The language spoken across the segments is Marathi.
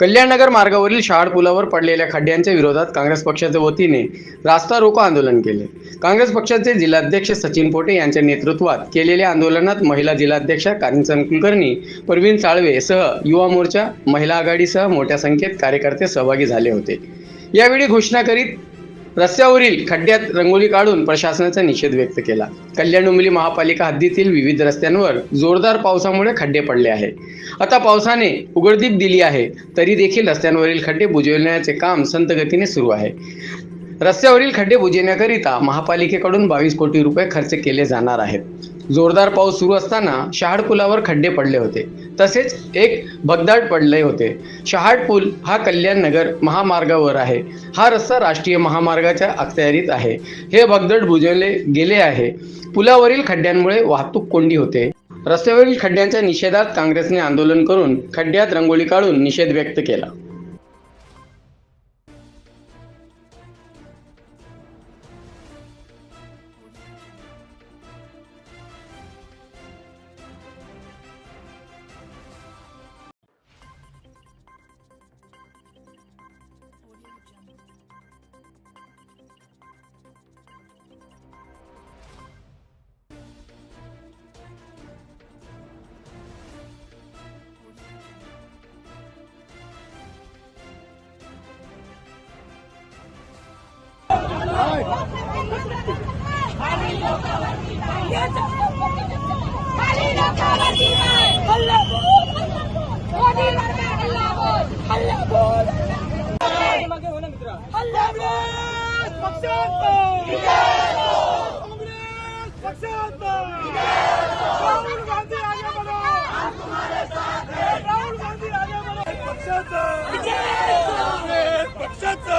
कल्याणनगर मार्गावरील शहाड पुलावर पडलेल्या खड्ड्यांच्या विरोधात काँग्रेस पक्षाच्या वतीने रास्ता रोको आंदोलन केले. काँग्रेस पक्षाचे जिल्हाध्यक्ष सचिन पोटे यांच्या नेतृत्वात केलेल्या आंदोलनात महिला जिल्हाध्यक्षा कांचन कुलकर्णी परवीन साळवे सह युवा मोर्चा महिला आघाडीसह मोठ्या संख्येत कार्यकर्ते सहभागी झाले होते. यावेळी घोषणा करीत रस्त्यावरील खड्ड्यात रंगोली काढून प्रशासनाचा निषेध व्यक्त केला. कल्याण डोंबिवली महापालिका हद्दीतील विविध रस्त्यांवर जोरदार पावसामुळे खड्डे पडले आहे आता पावसाने उघडदीप दिली आहे तरी देखील रस्त्यांवरील खड्डे बुजविण्याचे काम संत गतीने सुरू आहे. रस्त्यावरील खड्डे बुजवण्याकरिता महापालिकेकडून बावीस कोटी रुपये खर्च केले जाणार आहेत. जोरदार पाऊस सुरू असताना शहाड पुलावर खड्डे पडले होते. तसेच एक भगदाड पडले होते. शहाड पूल हा कल्याण नगर महामार्गावर आहे. हा रस्ता राष्ट्रीय महामार्गाच्या अखत्यारीत आहे. हे भगदड बुजवले गेले आहे. पुलावरील खड्ड्यांमुळे वाहतूक कोंडी होते. रस्त्यावरील खड्ड्यांच्या निषेधात काँग्रेसने आंदोलन करून खड्ड्यात रंगोली काढून निषेध व्यक्त केला. राहुल गांधी आगे बढ़ो राहुल गांधी आगे बढ़ो पक्षाचा पक्षाचा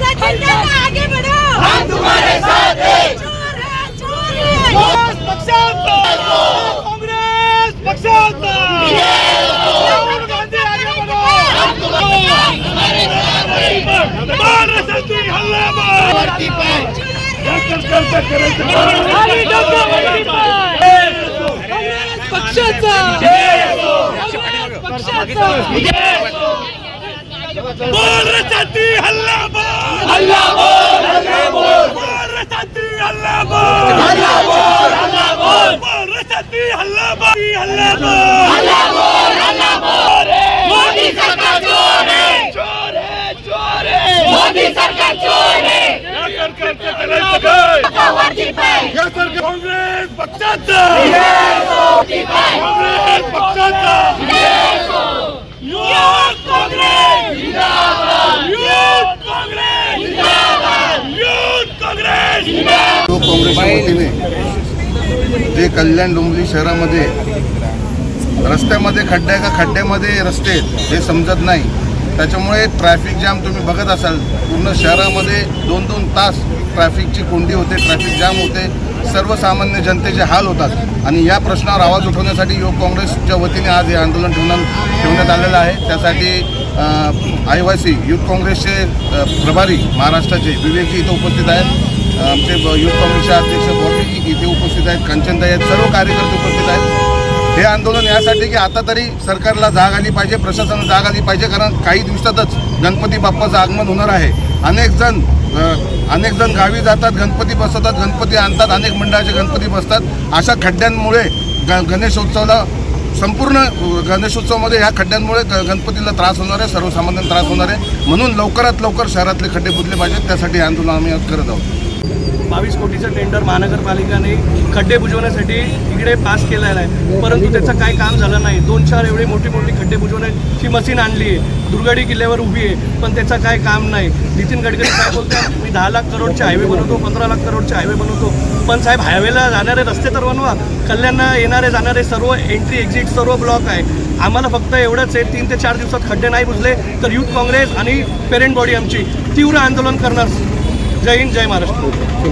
सचिन दादा आगे बढ़ो हम तुम्हारे साथ हैं चोर है चोर है पक्षाचा काँग्रेस पक्षाचा राहुल गांधी आगे बढ़ो महाराष्ट्राची हल्लाबाद या सरकारचा करायचं पक्षाचा. महाराष्ट्राची हल्लाबाद हल्लाबाद महाराष्ट्राची हल्लाबाद हल्लाबाद महाराष्ट्राची हल्लाबाद हल्लाबाद मोदी सरकार चोर है चोर है चोर है मोदी सरकार चोर है या सरकारचं करायचं काय वरती पाय या सरकार काँग्रेस पक्षाचा! काँग्रेस पक्षाचा! Youth Congress! Youth Congress! Youth Congress! तो काँग्रेसच्या वतीने जे कल्याण डोंबिवली शहरामध्ये रस्त्यामध्ये खड्डे का खड्ड्यामध्ये रस्ते हे समजत नाही. त्याच्यामुळे ट्रॅफिक जाम तुम्ही बघत असाल पूर्ण शहरामध्ये दोन दोन तास ट्रॅफिकची कोंडी होते ट्रॅफिक जाम होते सर्वसामान्य जनतेचे हाल होतात. आणि या प्रश्नावर आवाज उठवण्यासाठी युवक काँग्रेसच्या वतीने आज हे आंदोलन ठेवण्यात ठेवण्यात आलेलं आहे. त्यासाठी आदिवासी युथ काँग्रेसचे प्रभारी महाराष्ट्राचे विवेकजी इथं उपस्थित आहेत. आमचे युथ काँग्रेसचे अध्यक्ष बॉबी इथे उपस्थित आहेत. कांचनताई आहेत. सर्व कार्यकर्ते उपस्थित आहेत. हे आंदोलन यासाठी की आता तरी सरकारला जाग आली पाहिजे प्रशासनाला जाग आली पाहिजे कारण काही दिवसातच गणपती बाप्पाचं आगमन होणार आहे. अनेक जण अनेक जण गावी जातात गणपती बसवतात गणपती आणतात अनेक मंडळाचे गणपती बसतात. अशा खड्ड्यांमुळे ग गणेशोत्सवाला संपूर्ण गणेशोत्सवामध्ये ह्या खड्ड्यांमुळे ग- गणपतीला त्रास होणार आहे सर्वसामान्यांना त्रास होणार आहे. म्हणून लवकरात लवकर शहरातले खड्डे बुजले पाहिजेत त्यासाठी आंदोलन आम्ही आज करत आहोत. बावीस कोटीचं टेंडर महानगरपालिकाने खड्डे बुजवण्यासाठी इकडे पास केलेलं आहे. परंतु त्याचं काही काम झालं नाही. दोन चार एवढी मोठी मोठी खड्डे बुजवण्याची मशीन आणली आहे. दुर्गाडी किल्ल्यावर उभी आहे पण त्याचं काय काम नाही. नितीन गडकरी काय बोलतात? मी दहा लाख करोडचे हायवे बनवतो पंधरा लाख करोडचे हायवे बनवतो. पण साहेब हायवेला जाणारे रस्ते तर बनवा. कल्याणला येणारे जाणारे सर्व एंट्री एक्झिट सर्व ब्लॉक आहे. आम्हाला फक्त एवढंच आहे तीन ते चार दिवसात खड्डे नाही बुजले तर युथ काँग्रेस आणि पेरेंट बॉडी आमची तीव्र आंदोलन करणार. जय हिंद जय महाराष्ट्र.